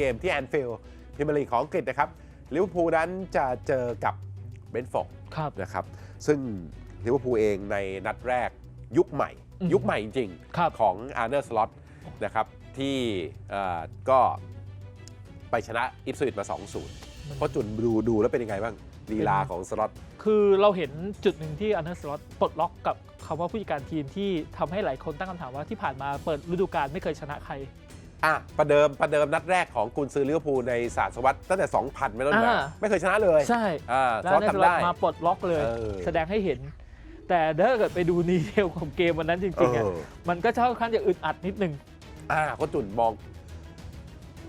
เกมที่แอนฟิลด์พรีเมียร์ลีกของอังกฤษนะครับลิเวอร์พูลนั้นจะเจอกับเบรนท์ฟอร์ดครับนะครับ ซึ่งลิเวอร์พูลเองในนัดแรกยุคใหม่อืมยุคใหม่จริงครับๆของอาร์เนอร์สล็อตนะครับ ที่เอ่อก็ไปชนะอิปสวิตมา 2-0 เพราะจุนดูดูแล้วเป็นยังไงบ้างลีลาของสล็อตคือเราเห็นจุดหนึ่งที่อันเดอร์สล็อตปลดล็อกกับคำว่าผู้จัดการทีมที่ทำให้หลายคนตั้งคำถามว่าที่ผ่านมาเปิดฤดูกาลไม่เคยชนะใคร อะประเดิมประเดิมนัดแรกของกุนซือลิเวอร์พูลในศาสตวรรษตั้งแต่ 2000ไม่ต้นมาอ่า ไม่เคยชนะเลยใช่อ่าแล้สวล็อตอันเดอร์สทำล็อตได้ มาปลดล็อกเลย เออ แสดงให้เห็น แต่ถ้าเกิดไปดูดีเทลของเกมวันนั้นจริงๆอะเออ มันก็ค่อนข้างจะอึดอัดนิดนึง อ่าก็จุนมอง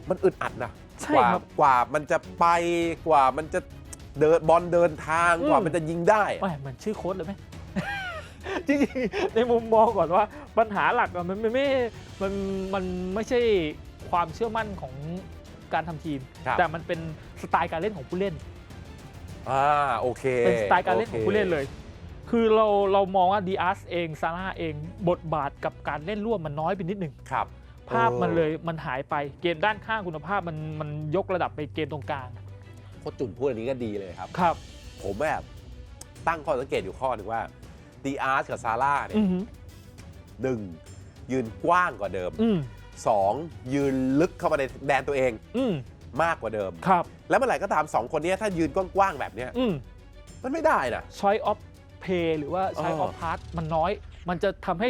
มันอึดอัดนะใช่กว่าครับกว่ามันจะไปกว่ามันจะเดินบอลเดินทางอืม กว่ามันจะยิงได้อะไม่เหมือนชื่อโค้ดเลยไหม จริงๆในมุมมองก่อนว่าปัญหาหลักอะมันไม่ไม่มันมันไม่ใช่ความเชื่อมั่นของการทำทีม ครับ แต่มันเป็นสไตล์การเล่นของผู้เล่น อ่าโอเคเป็นสไตล์การเล่นของผู้เล่นเลย คือเราเรามองว่าดีอาร์สเองซาร่าเองบทบาทกับการเล่นร่วมมันน้อยไปนิดหนึ่ง ครับ ภาพมันออเลยมันหายไปเกมด้านข้างคุณภาพมันมันยกระดับไปเกมตรงกลางโคชจุนพูดอันนี้ก็ดีเลยครับ ครับ ผมแบบตั้งข้อสังเกตอยู่ข้อหนึ่งว่า ดีอาร์กับซาร่าเนี่อืยอหือหนึ่งยืนกว้างกว่าเดิมอืมสองยืนลึกเข้ามาในแดนตัวเองอืมมากกว่าเดิม ครับ แล้วเมื่อไหร่ก็ตามสองคนเนี้ยถ้ายืนกว้างๆแบบเนี้ยอืม มันไม่ได้นะ ช้อยออฟเพย์หรือว่าช้อยอเอออฟพาร์ตมันน้อย มันจะทำให้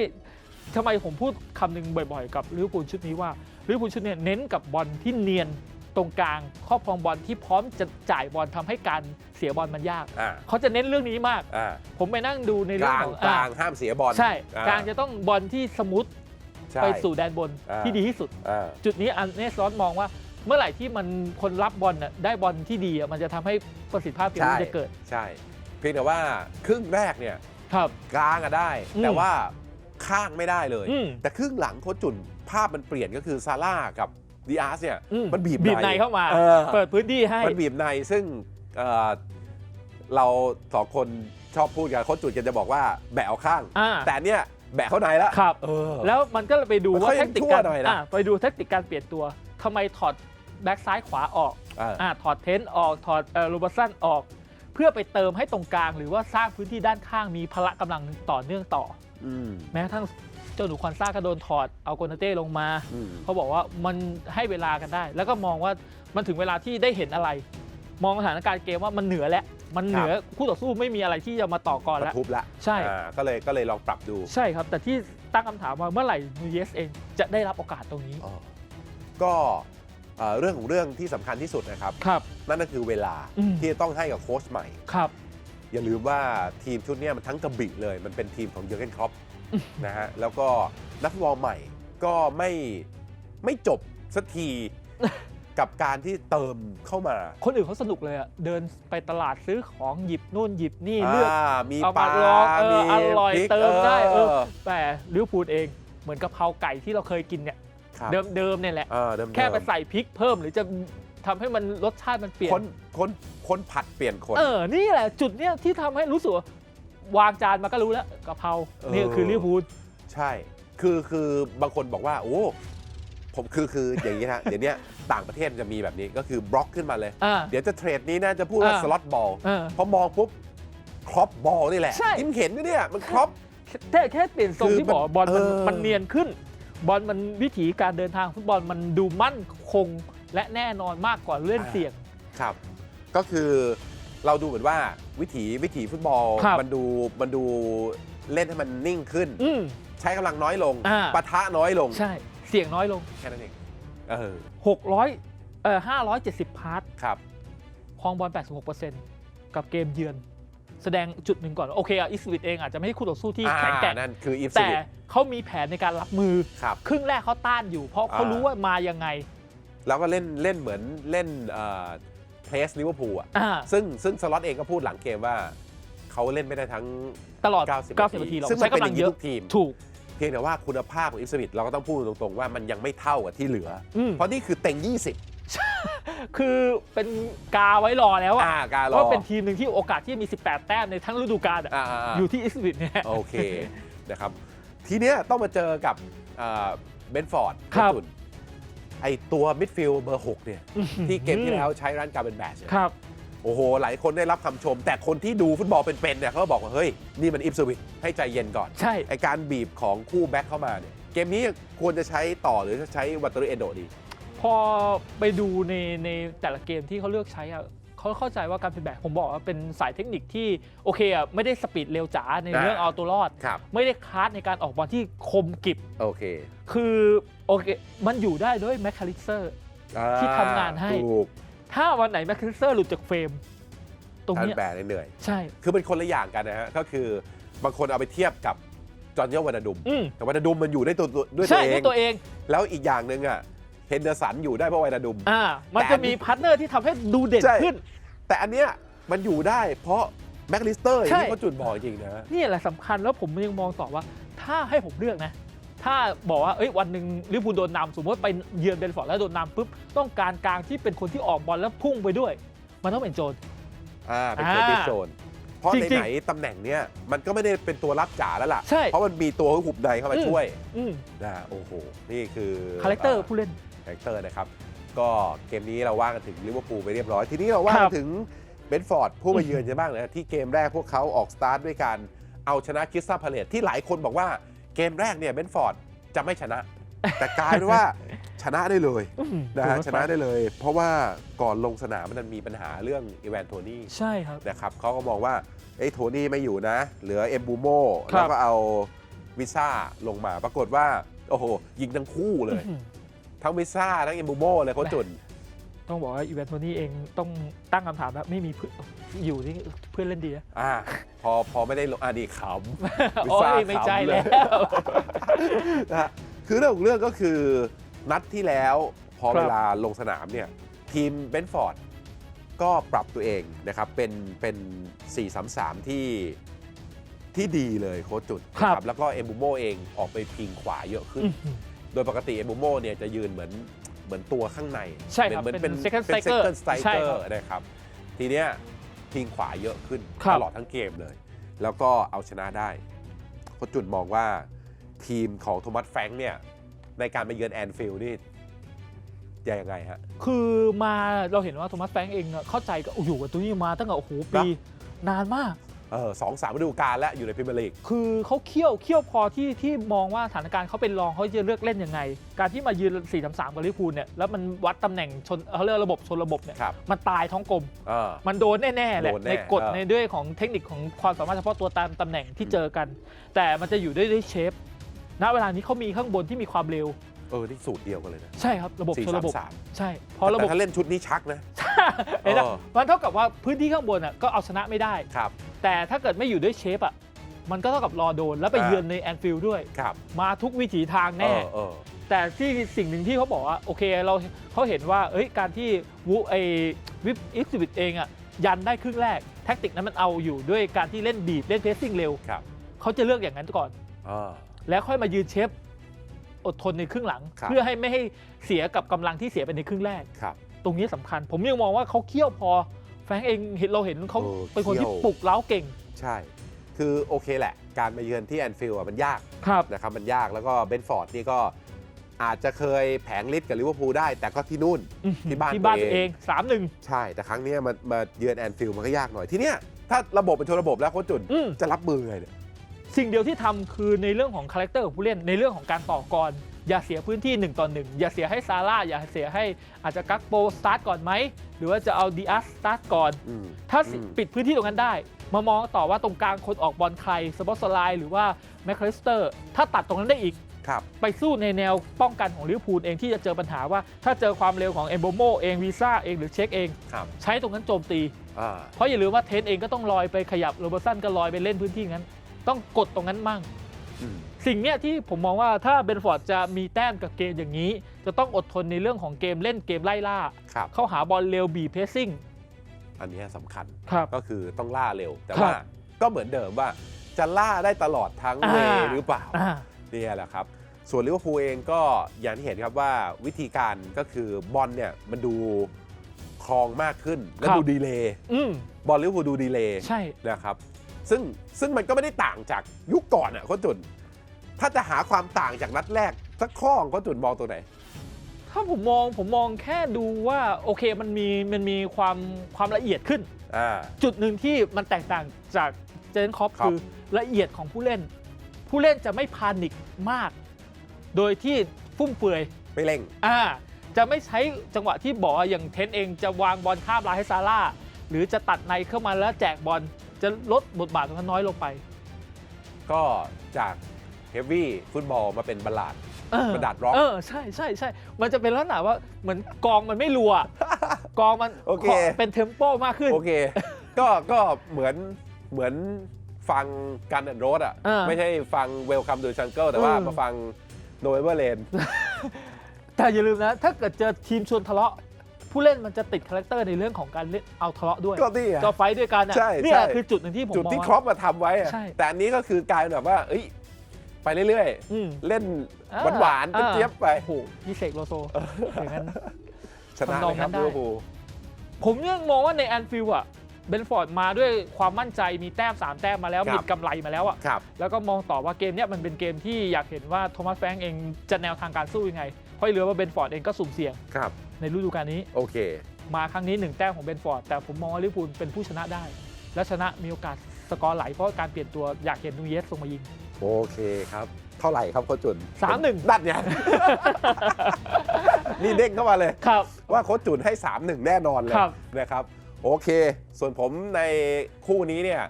ทำไมผมพูดคำหนึ่งบ่อยๆ กับลิเวอร์พูลชุดนี้ว่าลิเวอร์พูลชุดเนี้เน้นกับบอลที่เนียน ตรงกลางครอบครองบอลที่พร้อมจะจ่ายบอลทำให้การเสียบอลมันยาก อ่า เขาจะเน้นเรื่องนี้มาก อ่าผมไปนั่งดูในกเรื่องลางของกลางอ่ห้ามเสียบอลใช่ อ่กลางจะต้องบอลที่สมูทใช่ ไปสู่แดนบนอ่า ที่ดีที่สุด อ่า จุดนี้อันเนสลอตมองว่าเมื่อไหร่ที่มันคนรับบอลน่ะได้บอลที่ดีอะมันจะทำให้ประสิทธิภาพเกมมันจะเกิดใช่ เพียงแต่ว่าครึ่งแรกเนี่ยครับ กลางอะได้ อืมแต่ว่าข้างไม่ได้เลย อืมแต่ครึ่งหลังโคชจุนภาพมันเปลี่ยนก็คือซาร่ากับ ดีอาร์สเนี่ยอืมันบีบบีบในเข้ามา ออเปิดพื้นที่ให้ มันบีบในซึ่งเอ่อเราสองคนชอบพูดกันโคชจุนกันจะบอกว่าแบะเอาข้าง อ่า แต่เนี่ยแบะเข้าในแล้วครับ เออ แล้วมันก็เลยไปดูมันว่าก็ยัแท็งกติกชั่วการหน่อยนะ อ่าไปดูแท็กติกการเปลี่ยนตัวทำไมถอดแบ็กซ้ายขวาออกอ่าอ่าถอดเทนต์ออกถอดเอ่อโรบสันออก เพื่อไปเติมให้ตรงกลาง หรือว่าสร้างพื้นที่ด้านข้างมีพละกำลังต่อเนื่องต่อ อืม แม้กระทั่งเจ้าหนูควันซ่าก็โดนถอดเอาโกนาเต้ลงมาอืมเขาบอกว่ามันให้เวลากันได้ แล้วก็มองว่ามันถึงเวลาที่ได้เห็นอะไร มองสถานการณ์เกมว่ามันเหนือแล้วมันเหนือคู่ต่อสู้ไม่มีอะไรที่จะมาต่อก่อนปแล้วระทุบละใช่อ่าก็เลยก็เลยลองปรับดู ใช่ครับ แต่ที่ตั้งคำถามว่าเมื่อไหร่นูเยสเองจะได้รับโอกาสตรงนี้อ๋อก็เอ่อเรื่องของเรื่องที่สำคัญที่สุดนะครับครับนั่นก็คือเวลาอืมที่จะต้องให้กับโค้ชใหม่ครับ อย่าลืมว่าทีมชุดเนี้ยมันทั้งกระบี่เลย มันเป็นทีมของเยอร์เกนครอป นะฮะแล้วก็นักฟุตบอลใหม่ก็ไม่ไม่จบสักทีกับการที่เติมเข้ามา คนอื่นเขาสนุกเลยอะเดินไปตลาดซื้อของหยิบนู่นหยิบนี่เลือกอ่ามีเอาปมาลาลองเออมีอร่อยพริกเติมได้เออแต่ลิเวอร์พูลเองเหมือนกะเพราไก่ที่เราเคยกินเนี่ยครับเดิมๆเนี่ยแหละเออเดิมๆแค่ไปใส่พริกเพิ่มหรือจะทำให้มันรสชาติมันเปลี่ยนคนคนคนผัดเปลี่ยนคน เออ นี่แหละจุดเนี้ยที่ทำให้รู้สึกว่า วางจานมาก็รู้แล้วกะเพราเออ นี่คือลิเวอร์พูลใช่ คือคือบางคนบอกว่า โอ้ผมคือคืออย่างนี้นะเดี๋ยวเนี้ยต่างประเทศจะมีแบบนี้ก็คือบล็อกขึ้นมาเลย อ่า เดี๋ยวจะเทรดนี้นะจะพูดว่าอ่าสล็อตบอลเออพอมองปุ๊บครอปบอลนี่แหละใช่ ยิ้มเห็นด้วยเนี่ยมันครอป แค่แค่เปลี่ยนทรงคือที่บอกบอลมันเออ มันเนียนขึ้น บอลมันวิถีการเดินทางฟุตบอลมันดูมั่นคงและแน่นอนมากกว่าเล่นเสี่ยง ครับ ก็คือ เราดูเหมือนว่าวิถีวิถีฟุตบอลครับมันดูมันดูเล่นให้มันนิ่งขึ้นอืมใช้กำลังน้อยลงอ่า ปะทะน้อยลงใช่ เสี่ยงน้อยลง แค่นั้นเองเออ600เอ่อ570 พาร์ทครับ ครองบอล 86%กับเกมเยือน แสดงจุดหนึ่งก่อน โอเคอะอิสวิตเองอาจจะไม่ใช่คู่ต่อสู้ที่อ่าแข็งแกร่ง นั่นคืออีฟแต่ซิลิตเขามีแผนในการรับมือ ครับ ครึ่งแรกเขาต้านอยู่ เพราะเขาอ่ารู้ว่ามายังไง แล้วก็เล่นเล่นเหมือนเล่นเพล สลิเวอร์พูลอะอ่า ซึ่งซึ่งสล็อตเองก็พูดหลังเกมว่า เขาเล่นไม่ได้ทั้ง ตลอด 90 90นาทีหรอกซึ่งมัใช้นเป็นกำอลังย่างเยนี้อะทุกทีม ถูก เพียงแต่ว่าคุณภาพของอิฟสวิตเราก็ต้องพูดตรงๆว่ามันยังไม่เท่ากับที่เหลืออืมเพราะนี่คือเต็ง 20คือเป็นกาไว้รอแล้วอะอ่าการรเพอราะเป็นทีมหนึ่งที่โอกาสที่มี 18 แต้มในทั้งฤดูกาลอะอ่าอ่าอ่า อยู่ที่อิสวิตเนี่ย โอเค นะครับ ทีเนี้ยต้องมาเจอกับเบนฟอร์ดครับ ตุน ไอตัวมิดฟิลด์เบอร์6เนี่ยที่เกมที่แล้วใช้ร้านการเป็นแบชเนี่ย ครับ โอ้โห หลายคนได้รับคำชม แต่คนที่ดูฟุตบอลเป็นๆเนี่ยเขาก็บอกว่า เฮ้ย นี่มันอิฟสวิตให้ใจเย็นก่อน ใช่ ไอการบีบของคู่แบ็คเข้ามาเนี่ย เกมนี้ควรจะใช้ต่อหรือจะใช้วัตตุเอโดะดี พอไปดูในในแต่ละเกมที่เขาเลือกใช้อะ เขาเข้าใจว่าการเป็นแบบผมบอกว่าเป็นสายเทคนิคที่โอเคอะไม่ได้สปีดเร็วจ๋าในอ่าเรื่องเอาตัวรอด ครับ ไม่ได้คลาสในการออกบอลที่คมกริบ โอเคคือโอเคมันอยู่ได้ด้วยแมคคาลิเซอร์ที่ทำงานให้ ถูกถ้าวันไหนแมคคาลิเซอร์หลุดจากเฟรม ตรงการเนี้ยแบกเหนื่อยใช่คือเป็นคนละอย่างกันนะฮะ ก็คือบางคนเอาไปเทียบกับจอร์นเยววานาดุม อืมแต่วานาดุมมันอยู่ได้ตัวตัวด้วยตัใช่วเอด้วง ยตัวเอง แล้วอีกอย่างหนึ่งอะ เฮนเดอร์สันอยู่ได้เพราะวานาดุม อ่ามันแต่อัจะนนี้มีพาร์ทเนอร์ที่ทำให้ดูเด่นใช่ ขึ้น แต่อันเนี้ยมันอยู่ได้เพราะแม็กลิสเตอร์อย่างใช่ ที่เขาจุดบอกจริงนะ นี่แหละสำคัญแล้วผมยังมองต่อว่า ถ้าให้ผมเลือกนะ ถ้าบอกว่าเอ้ยวันหนึ่งลิเวอร์พูลโดนนำสมมติไปเยือนเบนฟอร์ดแล้วโดนนำปุ๊บต้องการกลางที่เป็นคนที่ออกบอลแล้วพุ่งไปด้วย มันต้องเป็นโจน อ่าเป็นอ่าเคอร์ติสโจนเพราะจริงๆไหนๆตำแหน่งเนี้ยมันก็ไม่ได้เป็นตัวรับจ๋าแล้วล่ะ ใช่เพราะมันมีตัวหุบใดเข้ามาอืม ช่วยอืมนะโอ้โห นี่คือคาแรคเตอร์ผู้เล่นคา แรคเตอร์นะครับ ก็เกมนี้เราว่ากันถึงลิเวอร์พูลไปเรียบร้อย ทีนี้เราว่าครักับนถึงเบนฟอร์ดผู้มาเยือนจะบ้างนะที่เกมแรกพวกเขาออกสตาร์ทด้วยการเอาชนะคริสตัลพาเลตที่หลายคนบอกว่าเกมแรกเนี่ยเบนฟอร์ดจะไม่ชนะ แต่กลายเป็นว่าชนะได้เลยอืมนะฮะถือว่าชนะได้เลย เพราะว่าก่อนลงสนามมันมีปัญหาเรื่องอีแวนโทนี่ใช่ครับนะครับเขาก็มองว่าเอ้ยโทนี่ไม่อยู่นะ เหลือเอ็มบูโมครับแล้วก็เอาวิซ่าลงมาปรากฏว่า โอ้โห ยิงทั้งคู่เลยอื้อหือ ทั้งวิซ่าทั้งเอ็มบูโมเลยเขาจุน ต้องบอกว่าอีเวนต์ตัวนี้เองต้องตั้งคำถามแล้วไม่มีเพื่อนอยู่นี่เพื่อนเล่นดีนะ อ่าพอพอไม่ได้ลงอ่าดีขำวิโอ้ซ่ายไม่ใช่ขำเลยแล้ว นะฮะคือเรื่องของเรื่องก็คือนัดที่แล้วพอครับ เวลาลงสนามเนี่ยทีมเบนฟอร์ดก็ปรับตัวเองนะครับเป็นเป็น 4-3-3 ที่ที่ดีเลยโค้ชจุดนะครับแล้วก็เอมบูโมเองออกไปพิงขวาเยอะขึ้น อื้อหือ โดยปกติเอมบูโมเนี่ยจะยืนเหมือนเหมือนตัวข้างในใช่ครับเหมือนเป็น second เป็น striker second ใช่ striker ครับนะครับ ทีเนี้ยพิงขวาเยอะขึ้นครับ ตลอดทั้งเกมเลย แล้วก็เอาชนะได้โค้ชจุดมองว่าทีมของโทมัสแฟรงค์เนี่ยในการไปเยือนแอนฟิลด์นี่จะยังไงฮะ คือมาเราเห็นว่าโทมัสแฟรงก์เองอะเข้าใจกับอยู่กับตัวนี้มาตั้งแต่โอ้โหปี นานมาก เออสองสามฤดูกาลแล้วอยู่ในพรีเมียร์ลีก คือเขาเคี่ยวเคี่ยวพอที่ที่มองว่าสถานการณ์เขาเป็นรองเขาจะเลือกเล่นยังไง การที่มายืน4 3 3กับลิเวอร์พูลเนี่ยแล้วมันวัดตำแหน่งชนเขาเรียกระบบชนระบบเนี่ยครับมันตายท้องกลม เออ มันโดนแน่ๆแหละโดนแน่ในกฎเออ ในด้วยของเทคนิคของความสามารถเฉพาะตัวตามตำแหน่งที่เจอกัน แต่มันจะอยู่ด้วยด้วยเชฟณเวลานี้เขามีข้างบนที่มีความเร็ว เออ นี่สูตรเดียวกันเลยนะใช่ครับระบบสี่ชนสามระบบสามใช่เพราะระบบแต่ถ้าเล่นชุดนี้ชักนะ เห็นไหมเออมันเท่ากับว่าพื้นที่ข้างบนอะก็เอาชนะไม่ได้ ครับ แต่ถ้าเกิดไม่อยู่ด้วยเชฟอะมันก็เท่ากับรอโดนแล้วไปอ่าเยือนในแอนฟิลด์ด้วย ครับ มาทุกวิถีทางแน่เออเออ แต่ที่สิ่งหนึ่งที่เขาบอกว่า โอเคเราเขาเห็นว่าเอ้ยการที่วูไอวิปอิสวิตเองอะยันได้ครึ่งแรก แท็กติกนั้นมันเอาอยู่ด้วยการที่เล่นบีบเล่นเพสซิ่งเร็ว ครับ เขาจะเลือกอย่างนั้นก่อนอ่าแล้วค่อยมายืนเชฟอดทนในครึ่งหลัง ครับ เพื่อให้ไม่ให้เสียกับกำลังที่เสียไปในครึ่งแรก ครับ ตรงนี้สำคัญ ผมยังมองว่าเขาเคี่ยวพอ แฟรงก์เองเห็นเราเห็นเขาเออเป็นคนที่เคี่ยวปลุกเล้าเก่ง ใช่ คือโอเคแหละ การมาเยือนที่แอนฟิลด์อะมันยากครับนะครับมันยากแล้วก็เบนฟอร์ดนี่ก็อาจจะเคยแผงฤทธิ์กับลิเวอร์พูลได้ แต่ก็ที่นู่นที่บ้านที่บ้านตัตัววเอเองงสามหนึ่งใช่ แต่ครั้งเนี้ยมามาเยือนแอนฟิลด์มันก็ยากหน่อยทีเนี้ยถ้าระบบเป็นชนระบบแล้วโค้ชจุนอืมจะรับมือไงเนี่ยสิ่งเดียวที่ทำคือในเรื่องของคาแรคเตอร์ของผู้เล่นในเรื่องของการต่อกร อย่าเสียพื้นที่1ต่อ1อย่าเสียให้ซาร่าอย่าเสียให้อาจจะกักโปสตาร์ทก่อนไหม หรือว่าจะเอาดีอาร์สตาร์ทก่อน อืมถ้าอืม ปิดพื้นที่ตรงนั้นได้ มามองต่อว่าตรงกลางคนออกบอลใครสปอตสไลน์หรือว่าแมคคาลิสเตอร์ ถ้าตัดตรงนั้นได้อีก ครับ ไปสู้ในแนวป้องกันของลิเวอร์พูลเองที่จะเจอปัญหาว่า ถ้าเจอความเร็วของเอมโบโมเองวีซ่าเองหรือเช็คเอง ครับใช้ตรงนั้นโจมตี อ่าเพราะอย่าลืมว่าเทนเองก็ต้องลอยไปขยับโรเบอร์สันก็ลอยไปเล่นพื้นที่นั้น ต้องกดตรงนั้นมั่ง อืม สิ่งเนี้ยที่ผมมองว่าถ้าเบนฟอร์ดจะมีแต้มกับเกมอย่างนี้ จะต้องอดทนในเรื่องของเกมเล่นเกมไล่ล่า ครับ เข้าหาบอลเร็วบีเพสซิ่งอันเนี้ยสำคัญครับ ก็คือต้องล่าเร็ว แต่ครับว่าก็เหมือนเดิมว่าจะล่าได้ตลอดทั้งเวอ่าหรือเปล่า อ่า เนี่ยแหละครับ ส่วนลิเวอร์พูลเองก็อย่างที่เห็นครับว่าวิธีการก็คือบอลเนี่ยมันดูคลองมากขึ้น และครับ ดูดีเลย์อืมบอลลิเวอร์พูลดูดีเลย์ใช่ นะครับซึ่งซึ่งมันก็ไม่ได้ต่างจากยุคก่อนอะโค้ชจุน ถ้าจะหาความต่างจากนัดแรก สักข้อโค้ชจุนมองตัวไหน ถ้าผมมองผมมองแค่ดูว่าโอเคมันมีมันมีความความละเอียดขึ้น อ่า จุดหนึ่งที่มันแตกต่างจากเจนคอปครับ คือละเอียดของผู้เล่น ผู้เล่นจะไม่พานิกมาก โดยที่ฟุ่มเฟือย ไม่เร่ง อ่าจะไม่ใช้จังหวะที่บอกว่าอย่างเทนเองจะวางบอลข้ามลายให้ซาร่าหรือจะตัดในเข้ามาแล้วแจกบอลจะลดบทบาทตรงนั้นน้อยลงไป ก็จาก เฮฟวี่ฟุตบอลมาเป็นบัลลาดเออระดับร็อก เออใช่ใช่ใช่มันจะเป็นลักษณะว่าเหมือนกองมันไม่รัว กองมันโอเคขเป็นเทมโปมากขึ้น โอเค ก็ก็เหมือนเหมือนฟังกันแอนโรสอะ เออไม่ใช่ฟังเวลคัมดูชังเกิลแต่ว่าเออ มาฟังโนเวอร์เลน แต่อย่าลืมนะ ถ้าเกิดเจอทีมชวนทะเลาะ ผู้เล่นมันจะติดคาแรคเตอร์ในเรื่องของการเล่นเอาทะเลาะด้วยก็นี่อะจะไฟท์ด้วยกันอะใช่เนี่ยใช่ คือจุดหนึ่งที่ผมจุดมองที่ว่าครอปมาทำไว้อะใช่ แต่อันนี้ก็คือกลายเป็นแบบว่าเอ้ย ไปเรื่อยอืม ๆ เล่นอ่าหวานๆอ่า เจี๊ยบๆไป โอ้โหพี่เสกโลโซอย่างนั้น ชนะทำนองเลยคนั้รับนได้ ลิเวอร์พูลผมยังมองว่าในแอนฟิลด์อะเบนฟอร์ดมาด้วยความมั่นใจมีแต้ม 3 แต้มมาแล้วครับมีกำไรมาแล้วอะครับ แล้วก็มองต่อว่าเกมเนี้ยมันเป็นเกมที่อยากเห็นว่าโทมัสแฟรงก์เองจะแนวทางการสู้ยังไงเพราะเหลือว่าเบนฟอร์ดเองก็สุ่มเสี่ยงครับ ในในฤดูกาลนี้ โอเค มาครั้งนี้ 1 แต้มของเบนฟอร์ด แต่ผมมองว่าลิเวอร์พูลเป็นผู้ชนะได้ และชนะมีโอกาสสกอร์ไหลเพราะการเปลี่ยนตัวอยากเห็นนูเยสลงมายิง โอเคครับ เท่าไหร่ครับโค้ชจุนสามหนึ่งนั่นไงนี่เด้งเข้ามาเลย ครับ ว่าโค้ชจุนให้3-1แน่นอนเลยครับ นะครับ โอเค ส่วนผมในคู่นี้เนี่ย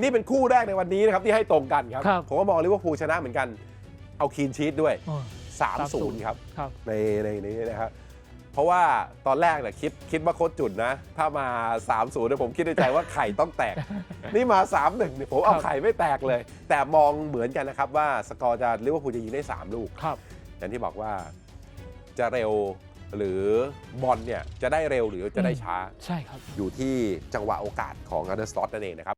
นี่เป็นคู่แรกในวันนี้นะครับที่ให้ตรงกันครับ ครับ ผมก็มองลิเวอร์พูลชนะเหมือนกัน เอาคีนชีตด้วย อ๋อ 3-0 ครับ ครับ ในในในนี้นะครับ เพราะว่าตอนแรกเนี่ยคิดคิดว่าโค้ชจุนนะ ถ้ามา 3-0เนี่ยผมคิดในใจว่าไข่ต้องแตก นี่มา 3-1เนี่ยผมเอาครับไข่ไม่แตกเลย แต่มองเหมือนกันนะครับว่าสกอร์จะลิเวอร์พูลจะยิงได้ 3 ลูกครับอย่างที่บอกว่าจะเร็วหรือบอลเนี่ยจะได้เร็วหรือจะได้ช้า ใช่ครับ อยู่ที่จังหวะโอกาสของอันเดอร์สตอตนั่นเองนะครับ